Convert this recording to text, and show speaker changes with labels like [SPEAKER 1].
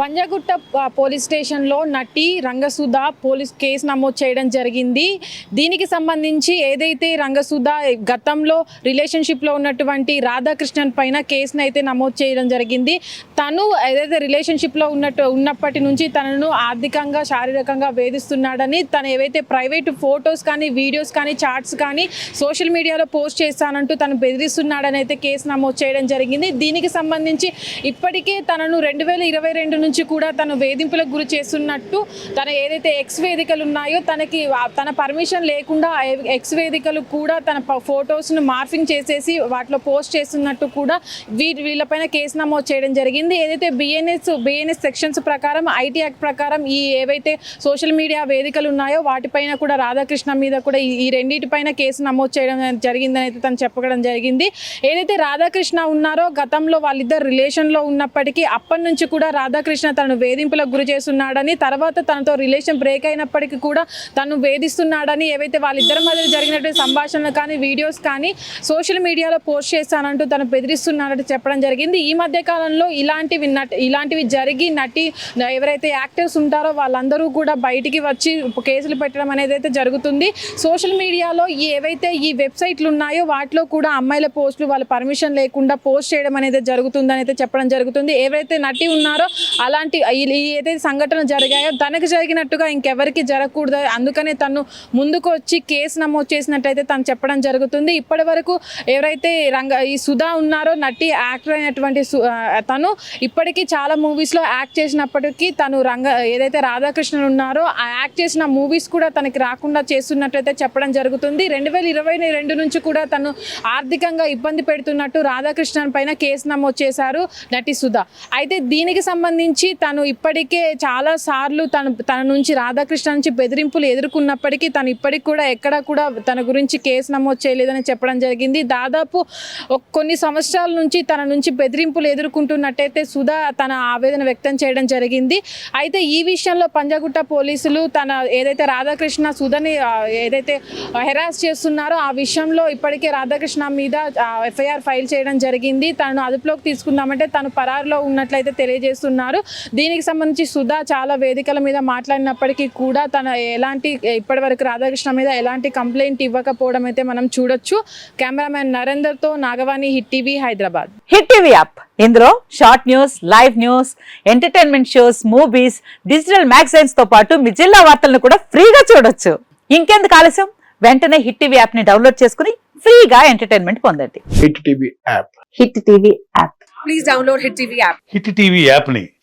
[SPEAKER 1] Panjagutta police స్టేషన్లో నటి రంగసుధ police case నమోదు చేయడం జరిగింది. దీనికి సంబంధించి ఏదైతే రంగసుధ గతంలో రిలేషన్షిప్లో ఉన్నటువంటి రాధాకృష్ణన్ పైన కేసును అయితే నమోదు చేయడం జరిగింది. తను ఏదైతే రిలేషన్షిప్లో ఉన్నట్టు ఉన్నప్పటి నుంచి తనను ఆర్థికంగా శారీరకంగా వేధిస్తున్నాడని తను ఏవైతే ప్రైవేట్ ఫొటోస్ కానీ వీడియోస్ కానీ చాట్స్ కానీ సోషల్ మీడియాలో పోస్ట్ చేస్తానంటూ తను బెదిరిస్తున్నాడని అయితే కేసు నమోదు చేయడం జరిగింది. దీనికి సంబంధించి ఇప్పటికే తనను రెండు వేల ఇరవై రెండు నుంచి కూడా తను వేధింపులకు గురి చేస్తున్నట్టు తన ఏదైతే ఎక్స్ వేదికలు ఉన్నాయో తనకి తన పర్మిషన్ లేకుండా ఎక్స్ వేదికలు కూడా తన ప- ఫొటోస్ను మార్ఫింగ్ చేసేసి వాటిలో పోస్ట్ చేస్తున్నట్టు కూడా వీ వీళ్ళపైన కేసు నమోదు చేయడం జరిగింది. ఏదైతే బిఎన్ఎస్ బిఎన్ఎస్ సెక్షన్స్ ప్రకారం ఐటీ యాక్ట్ ప్రకారం ఈ ఏవైతే సోషల్ మీడియా వేదికలు ఉన్నాయో వాటిపైన కూడా రాధాకృష్ణ మీద కూడా ఈ- ఈ రెండింటిపైన కేసు నమోదు చేయడం జరిగిందని అయితే తను చెప్పడం జరిగింది. ఏదైతే రాధాకృష్ణ ఉన్నారో గతంలో వాళ్ళిద్దరు రిలేషన్లో ఉన్నప్పటికీ అప్పటి నుంచి కూడా రాధాకృష్ణ తనను వేధింపులకు గురి చేస్తున్నాడని తర్వాత తనతో రిలేషన్ బ్రేక్ అయినప్పటికీ కూడా తను వేధిస్తున్నాడని ఏవైతే వాళ్ళిద్దరి మధ్య జరిగినటువంటి సంభాషణలు కానీ వీడియోస్ కానీ సోషల్ మీడియాలో పోస్ట్ చేస్తానంటూ తను బెదిరిస్తున్నాడని చెప్పడం జరిగింది. ఈ మధ్య కాలంలో ఇలాంటివి నట్ ఇలాంటివి జరిగి నటి ఎవరైతే యాక్టర్స్ ఉంటారో వాళ్ళందరూ కూడా బయటికి వచ్చి కేసులు పెట్టడం అనేది అయితే జరుగుతుంది. సోషల్ మీడియాలో ఏవైతే ఈ వెబ్సైట్లు ఉన్నాయో వాటిలో కూడా అమ్మాయిల పోస్టులు వాళ్ళ పర్మిషన్ లేకుండా పోస్ట్ చేయడం అనేది జరుగుతుందని అయితే చెప్పడం జరుగుతుంది. ఏవైతే నటి ఉన్నారో అలాంటి ఏదైతే సంఘటన జరిగాయో తనకు జరిగినట్టుగా ఇంకెవరికి జరగకూడదు. అందుకనే తను ముందుకు వచ్చి కేసు నమోదు చేసినట్టయితే తను చెప్పడం జరుగుతుంది. ఇప్పటి వరకు ఎవరైతే రంగ ఈ సుధా ఉన్నారో నటి యాక్టర్ అయినటువంటి సు- తను ఇప్పటికీ చాలా మూవీస్లో యాక్ట్ చేసినప్పటికీ తను రంగ ఏదైతే రాధాకృష్ణన్ ఉన్నారో ఆ యాక్ట్ చేసిన మూవీస్ కూడా తనకి రాకుండా చేస్తున్నట్టయితే చెప్పడం జరుగుతుంది. రెండు వేల ఇరవై రెండు నుంచి కూడా తను ఆర్థికంగా ఇబ్బంది పెడుతున్నట్టు రాధాకృష్ణన్ పైన కేసు నమోదు చేశారు నటి సుధా. అయితే దీనికి సంబంధించి తను ఇప్పటికే చాలా సార్లు తను తన నుంచి రాధాకృష్ణ నుంచి బెదిరింపులు ఎదుర్కొన్నప్పటికీ తను ఇప్పటికి కూడా ఎక్కడ కూడా తన గురించి కేసు నమోదు చేయలేదని చెప్పడం జరిగింది. దాదాపు కొన్ని సంవత్సరాల నుంచి తన నుంచి బెదిరింపులు ఎదుర్కొంటున్నట్టయితే సుధా తన ఆవేదన వ్యక్తం చేయడం జరిగింది. అయితే ఈ విషయంలో పంజాగుట్ట పోలీసులు తన ఏదైతే రాధాకృష్ణ సుధని ఏదైతే హెరాస్ చేస్తున్నారో ఆ విషయంలో ఇప్పటికే రాధాకృష్ణ మీద ఎఫ్ఐఆర్ ఫైల్ చేయడం జరిగింది. తనను అదుపులోకి తీసుకుందామంటే తను పరారులో ఉన్నట్లయితే తెలియజేస్తున్నారు. దీనికి సంబంధించి సుధా చాలా వేదికల మీద మాట్లాడినప్పటికీ కూడా తన ఎలాంటి ఇప్పటివరకు రాధాకృష్ణ మీద ఎలాంటి కంప్లైంట్ ఇవ్వకపోవడం అయితే మనం చూడొచ్చు. Cameraman నరేందర్తో Nagavani hit TV Hyderabad.
[SPEAKER 2] Hit TV app. ఇందులో short news live news entertainment shows movies digital మ్యాగజైన్స్తో పాటు మీ జిల్లా వార్తలను కూడా ఫ్రీగా చూడొచ్చు. ఇంకెందుకు ఆలస్యం? వెంటనే హిట్ టీవీ యాప్ని డౌన్లోడ్ చేసుకుని ఫ్రీగా ఎంటర్టైన్మెంట్ పొందండి.
[SPEAKER 3] Hit TV app.
[SPEAKER 2] Hit TV app.
[SPEAKER 4] Please download Hit TV app.
[SPEAKER 5] Hit TV యాప్ని